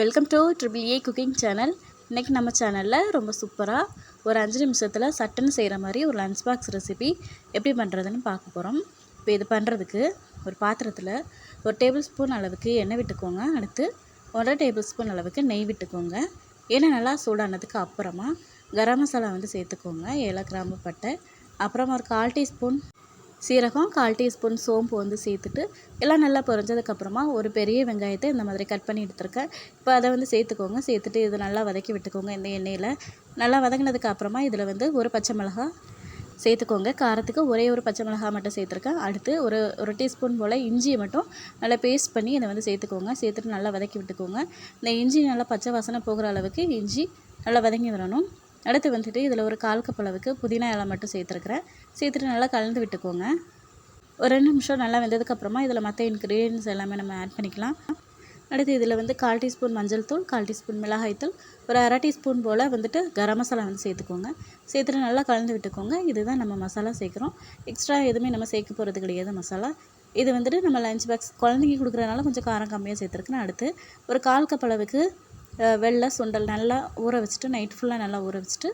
Welcome to triple A cooking channel இன்றைக்கி நம்ம சேனலில் ரொம்ப சூப்பராக ஒரு அஞ்சு நிமிஷத்தில் சட்டுன்னு செய்கிற மாதிரி ஒரு லன்ச் பாக்ஸ் ரெசிபி எப்படி பண்ணுறதுன்னு பார்க்க போகிறோம் இப்போ இது பண்ணுறதுக்கு ஒரு பாத்திரத்தில் ஒரு டேபிள் ஸ்பூன் அளவுக்கு எண்ணெய் விட்டுக்கோங்க. அடுத்து ஒன்றரை டேபிள் ஸ்பூன் அளவுக்கு நெய் விட்டுக்கோங்க. எண்ணெய் நல்லா சூடானதுக்கு அப்புறமா கரம் மசாலா வந்து சேர்த்துக்கோங்க. ஏலக் கிராம்பு பட்டை. அப்புறமா ஒரு கால் டீஸ்பூன் சீரகம் கால் டீஸ்பூன் சோம்பு வந்து சேர்த்துட்டு எல்லாம் நல்லா பொரிஞ்சதுக்கப்புறமா ஒரு பெரிய வெங்காயத்தை இந்த மாதிரி கட் பண்ணி எடுத்துருக்கேன். இப்போ அதை வந்து சேர்த்துக்கோங்க. சேர்த்துட்டு இது நல்லா வதக்கி விட்டுக்கோங்க இந்த எண்ணெயில். நல்லா வதங்கினதுக்கு அப்புறமா இதில் வந்து ஒரு பச்சை மிளகா சேர்த்துக்கோங்க. காரத்துக்கு ஒரே ஒரு பச்சை மிளகா மட்டும் சேர்த்துருக்கேன். அடுத்து ஒரு ஒரு டீஸ்பூன் போல் இஞ்சியை மட்டும் நல்லா பேஸ்ட் பண்ணி இதை வந்து சேர்த்துக்கோங்க. சேர்த்துட்டு நல்லா வதக்கி விட்டுக்கோங்க. இந்த இஞ்சி நல்லா பச்சை வாசனை போகிற அளவுக்கு இஞ்சி நல்லா வதங்கி வரணும். அடுத்து வந்துட்டு இதில் ஒரு கால் கப் அளவுக்கு புதினா இலை மட்டும் சேர்த்துருக்குறேன். சேர்த்துட்டு நல்லா கலந்து விட்டுக்கோங்க. ஒரு ரெண்டு நிமிஷம் நல்லா வெந்ததுக்கப்புறமா இதில் மற்ற இன்க்ரீடியன்ஸ் எல்லாமே நம்ம ஆட் பண்ணிக்கலாம். அடுத்து இதில் வந்து கால் டீஸ்பூன் மஞ்சள் தூள் கால் டீஸ்பூன் மிளகாய் தூள் ஒரு அரை டீஸ்பூன் போல் வந்துட்டு கரம் மசாலா வந்து சேர்த்துக்கோங்க. சேர்த்துட்டு நல்லா கலந்து விட்டுக்கோங்க. இதுதான் நம்ம மசாலா சேர்க்குறோம். எக்ஸ்ட்ரா எதுவுமே நம்ம சேர்க்க போகிறது கிடையாது மசாலா. இது வந்துட்டு நம்ம லஞ்ச் பாக்ஸ் குழந்தைங்க கொடுக்குறதுனால கொஞ்சம் காரம் கம்மியாக சேர்த்துருக்குன்னு அடுத்து ஒரு கால் கப் அளவுக்கு வெள்ளை சுண்டல் நல்லா ஊற வச்சுட்டு நைட் ஃபுல்லாக நல்லா ஊற வச்சுட்டு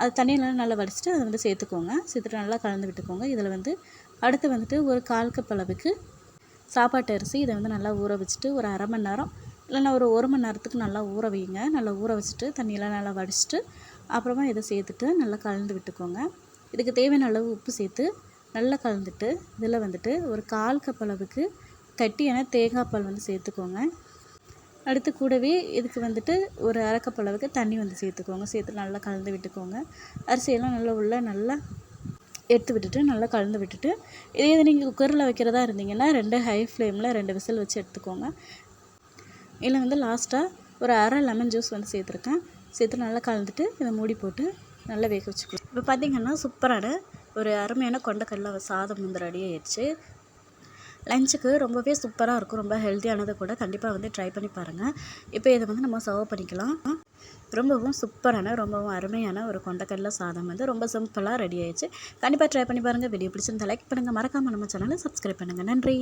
அது தண்ணியெல்லாம் நல்லா வடிச்சிட்டு அதை வந்து சேர்த்துக்கோங்க. சேர்த்துட்டு நல்லா கலந்து விட்டுக்கோங்க. இதில் வந்து அடுத்து வந்துட்டு ஒரு கால் கப் அளவுக்கு சாப்பாட்டு அரிசி இதை வந்து நல்லா ஊற வச்சுட்டு ஒரு அரை மணி நேரம் இல்லைன்னா ஒரு ஒரு மணி நேரத்துக்கு நல்லா ஊற வைங்க. நல்லா ஊற வச்சுட்டு தண்ணியெல்லாம் நல்லா வடிச்சிட்டு அப்புறமா இதை சேர்த்துட்டு நல்லா கலந்து விட்டுக்கோங்க. இதுக்கு தேவையான அளவு உப்பு சேர்த்து நல்லா கலந்துட்டு இதில் வந்துட்டு ஒரு கால் கப் அளவுக்கு கட்டியான தேங்காய் பால் வந்து சேர்த்துக்கோங்க. அடுத்து கூடவே இதுக்கு வந்துட்டு ஒரு அரைக்கப் அளவுக்கு தண்ணி வந்து சேர்த்துக்கோங்க. சேர்த்து நல்லா கலந்து விட்டுக்கோங்க. அரிசியெல்லாம் நல்லா உள்ள நல்லா எடுத்து விட்டுட்டு நல்லா கலந்து விட்டுட்டு இதே இது நீங்கள் குக்கரில் வைக்கிறதா இருந்தீங்கன்னா ரெண்டு ஹை ஃப்ளேமில் ரெண்டு விசில் வச்சு எடுத்துக்கோங்க. இதில் வந்து லாஸ்ட்டாக ஒரு அரை லெமன் ஜூஸ் வந்து சேர்த்துருக்கேன். சேர்த்து நல்லா கலந்துட்டு இதை மூடி போட்டு நல்லா வேக வச்சுக்கலாம் இப்போ பார்த்திங்கன்னா சூப்பரான ஒரு அருமையான கொண்டக்கடலை சாதம் வந்து ரெடி ஆயிடுச்சு. லஞ்சுக்கு ரொம்பவே சூப்பராக இருக்கும். ரொம்ப ஹெல்த்தியானதை கூட கண்டிப்பாக வந்து ட்ரை பண்ணி பாருங்கள் இப்போ இதை வந்து நம்ம சர்வ் பண்ணிக்கலாம். ரொம்பவும் சூப்பரான ரொம்பவும் அருமையான ஒரு கொண்டக்கடலை சாதம் வந்து ரொம்ப சிம்பிளாக ரெடி ஆயிடுச்சு. கண்டிப்பாக ட்ரை பண்ணி பாருங்கள் வீடியோ பிடிச்சிருந்தா லைக் பண்ணுங்கள் மறக்காமல் நம்ம சேனலை சப்ஸ்கிரைப் பண்ணுங்கள் நன்றி.